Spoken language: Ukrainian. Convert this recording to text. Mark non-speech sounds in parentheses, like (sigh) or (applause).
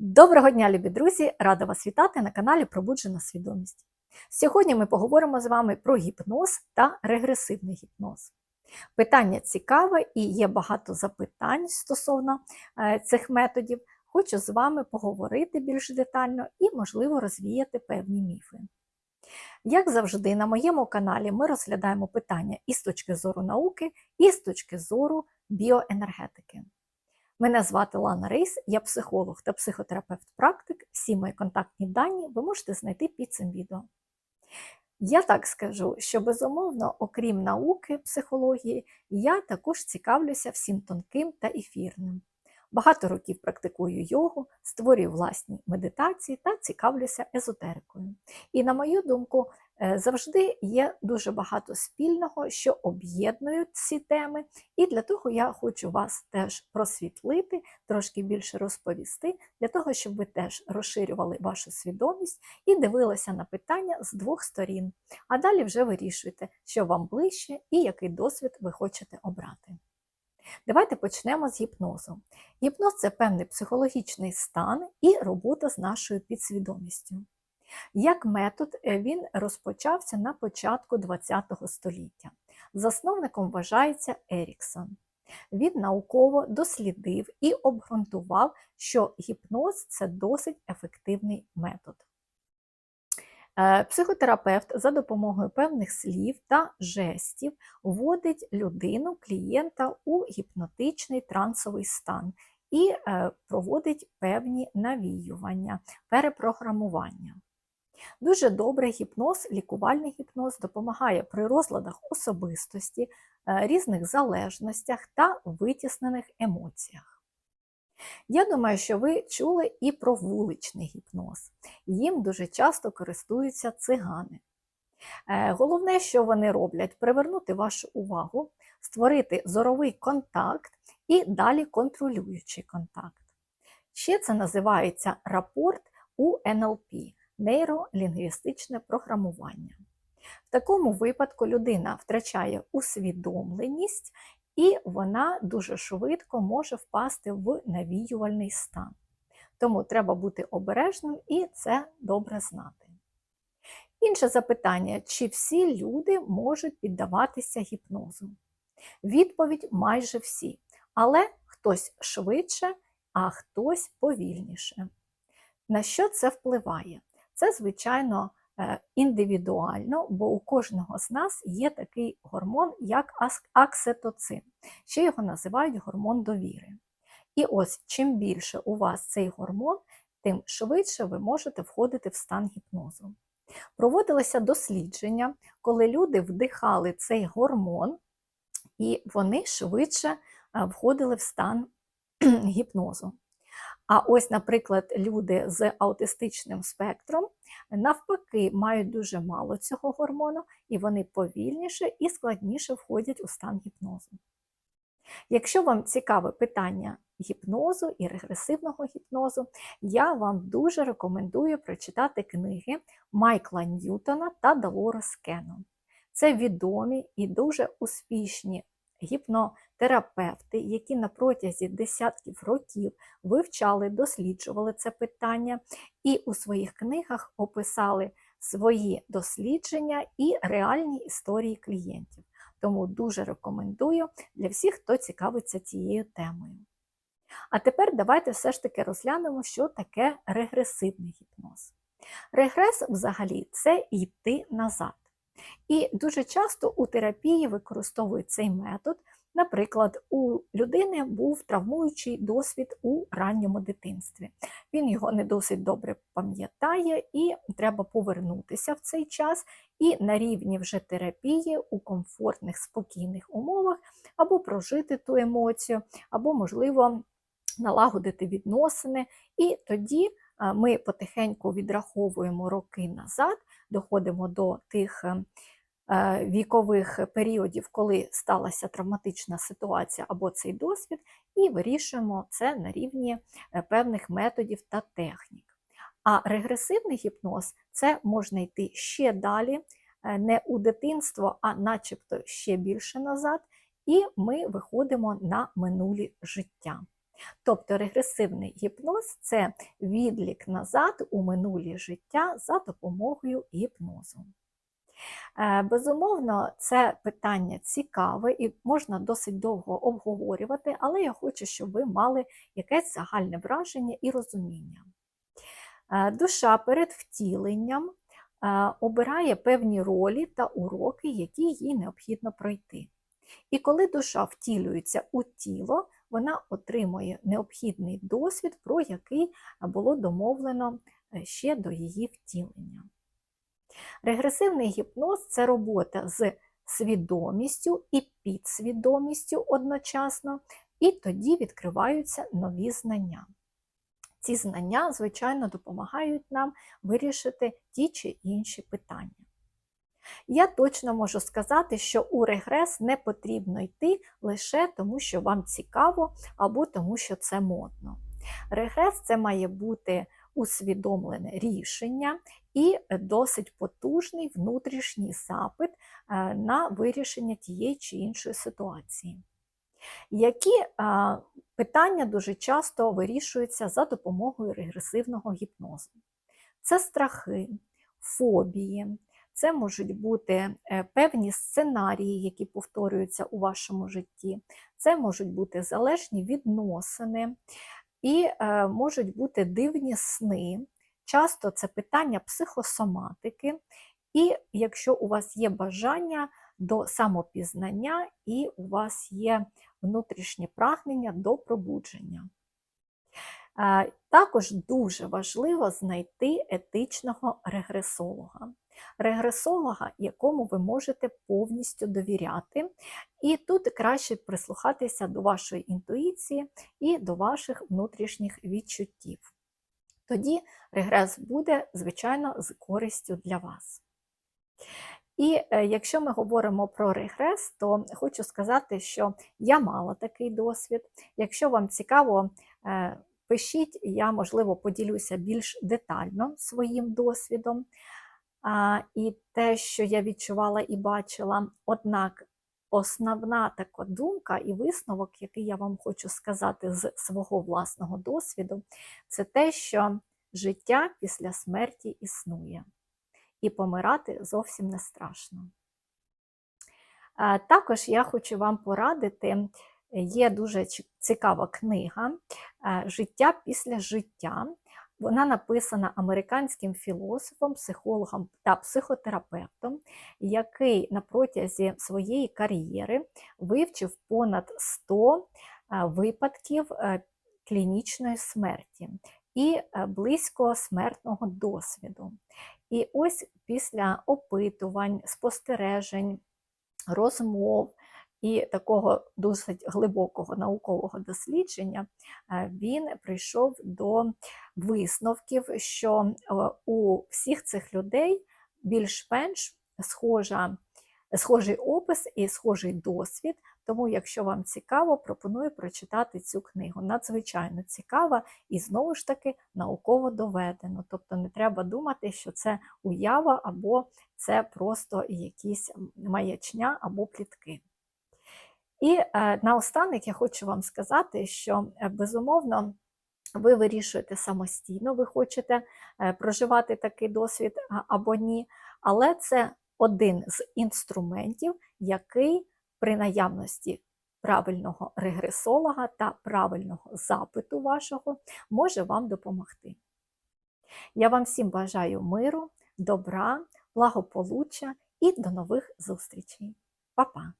Доброго дня, любі друзі! Рада вас вітати на каналі Пробуджена свідомість. Сьогодні ми поговоримо з вами про гіпноз та регресивний гіпноз. Питання цікаве і є багато запитань стосовно е, цих методів. Хочу з вами поговорити більш детально і, можливо, розвіяти певні міфи. Як завжди, на моєму каналі ми розглядаємо питання і з точки зору науки, і з точки зору біоенергетики. Мене звати Лана Рейс, я психолог та психотерапевт-практик. Всі мої контактні дані ви можете знайти під цим відео. Я так скажу, що безумовно, окрім науки психології, я також цікавлюся всім тонким та ефірним. Багато років практикую йогу, створюю власні медитації та цікавлюся езотерикою. І, на мою думку, завжди є дуже багато спільного, що об'єднують ці теми, і для того я хочу вас теж просвітлити, трошки більше розповісти, для того, щоб ви теж розширювали вашу свідомість і дивилися на питання з двох сторін. А далі вже вирішуйте, що вам ближче і який досвід ви хочете обрати. Давайте почнемо з гіпнозу. Гіпноз це певний психологічний стан і робота з нашою підсвідомістю. Як метод е, він розпочався на початку ХХ століття. Засновником вважається Еріксон. Він науково дослідив і обґрунтував, що гіпноз це досить ефективний метод. Е, Психотерапевт за допомогою певних слів та жестів вводить людину, клієнта у гіпнотичний трансовий стан і е, проводить певні навіювання, перепрограмування. Дуже добре гіпноз, лікувальний гіпноз допомагає при розладах особистості, е, різних залежностях та витіснених емоціях. Я думаю, що ви чули і про вуличний гіпноз. Їм дуже часто користуються цигани. Е, Головне, що вони роблять, привернути вашу увагу, створити зоровий контакт і далі контролюючий контакт. Ще це називається рапорт у НЛП нейролінгвістичне програмування. В такому випадку людина втрачає усвідомленість і вона дуже швидко може впасти в навіювальний стан. Тому треба бути обережним і це добре знати. Інше запитання: чи всі люди можуть піддаватися гіпнозу? Відповідь майже всі, але хтось швидше, а хтось повільніше. На що це впливає? Це, звичайно, Е, індивідуально, бо у кожного з нас є такий гормон, як аксетоцин. Ще його називають гормон довіри. І ось чим більше у вас цей гормон, тим швидше ви можете входити в стан гіпнозу. Проводилися дослідження, коли люди вдихали цей гормон, і вони швидше е, входили в стан (clears throat) гіпнозу. А ось, наприклад, люди з аутистичним спектром навпаки мають дуже мало цього гормону, і вони повільніше і складніше входять у стан гіпнозу. Якщо вам цікаве питання гіпнозу і регресивного гіпнозу, я вам дуже рекомендую прочитати книги Майкла Ньютона та Долорес Кеннон. Це відомі і дуже успішні гіпнотерапевти, які на протязі десятків років вивчали, досліджували це питання і у своїх книгах описали свої дослідження і реальні історії клієнтів. Тому дуже рекомендую для всіх, хто цікавиться цією темою. А тепер давайте все ж таки розглянемо, що таке регресивний гіпноз. Регрес взагалі це йти назад. І дуже часто у терапії використовують цей метод. Наприклад, у людини був травмуючий досвід у ранньому дитинстві. Він його не досить добре пам'ятає, і треба повернутися в цей час і на рівні вже терапії у комфортних, спокійних умовах, або прожити ту емоцію, або, можливо, налагодити відносини. І тоді ми потихеньку відраховуємо роки назад, доходимо до тих е, е, вікових періодів, коли сталася травматична ситуація або цей досвід, і вирішуємо це на рівні е, певних методів та технік. А регресивний гіпноз це можна йти ще далі, не у дитинство, а начебто ще більше назад, і ми виходимо на минулі життя. Тобто регресивний гіпноз це відлік назад у минулі життя за допомогою гіпнозу. Е, Безумовно, це питання цікаве і можна досить довго обговорювати, але я хочу, щоб ви мали якесь загальне враження і розуміння. Е, Душа перед втіленням е, обирає певні ролі та уроки, які їй необхідно пройти. І коли душа втілюється у тіло, вона отримує необхідний досвід, про який було домовлено ще до її втілення. Регресивний гіпноз це робота з свідомістю і підсвідомістю одночасно, і тоді відкриваються нові знання. Ці знання, звичайно, допомагають нам вирішити ті чи інші питання. Я точно можу сказати, що у регрес не потрібно йти лише тому, що вам цікаво, або тому, що це модно. Регрес це має бути усвідомлене рішення і досить потужний внутрішній запит е, на вирішення тієї чи іншої ситуації. Які е, питання дуже часто вирішуються за допомогою регресивного гіпнозу? Це страхи, фобії, це можуть бути е, певні сценарії, які повторюються у вашому житті, це можуть бути залежні відносини, і е, можуть бути дивні сни. Часто це питання психосоматики, і якщо у вас є бажання до самопізнання і у вас є внутрішнє прагнення до пробудження. Е, Також дуже важливо знайти етичного регресолога. Регресолога, якому ви можете повністю довіряти, і тут краще прислухатися до вашої інтуїції і до ваших внутрішніх відчуттів. Тоді регрес буде, звичайно, з користю для вас. І е, якщо ми говоримо про регрес, то хочу сказати, що я мала такий досвід. Якщо вам цікаво, е, пишіть, я, можливо, поділюся більш детально своїм досвідом. А, І те, що я відчувала і бачила, однак основна така думка і висновок, який я вам хочу сказати з свого власного досвіду, це те, що життя після смерті існує, і помирати зовсім не страшно. Також я хочу вам порадити. Є дуже цікава книга Життя після життя. Вона написана американським філософом, психологом та психотерапевтом, який на протязі своєї кар'єри вивчив понад 100 випадків е, клінічної смерті і е, близько смертного досвіду. І ось після опитувань, спостережень, розмов і такого досить глибокого наукового дослідження е, він прийшов до висновків, що е, у всіх цих людей більш-менш схожа. Схожий опис і схожий досвід, тому, якщо вам цікаво, пропоную прочитати цю книгу. Надзвичайно цікава і знову ж таки науково доведено. Тобто не треба думати, що це уява або це просто якісь маячня або плітки. І е, наостанок я хочу вам сказати, що е, безумовно. Ви вирішуєте самостійно, ви хочете е, проживати такий досвід або ні, але це один з інструментів, який при наявності правильного регресолога та правильного запиту вашого може вам допомогти. Я вам всім бажаю миру, добра, благополуччя і до нових зустрічей. Па-па!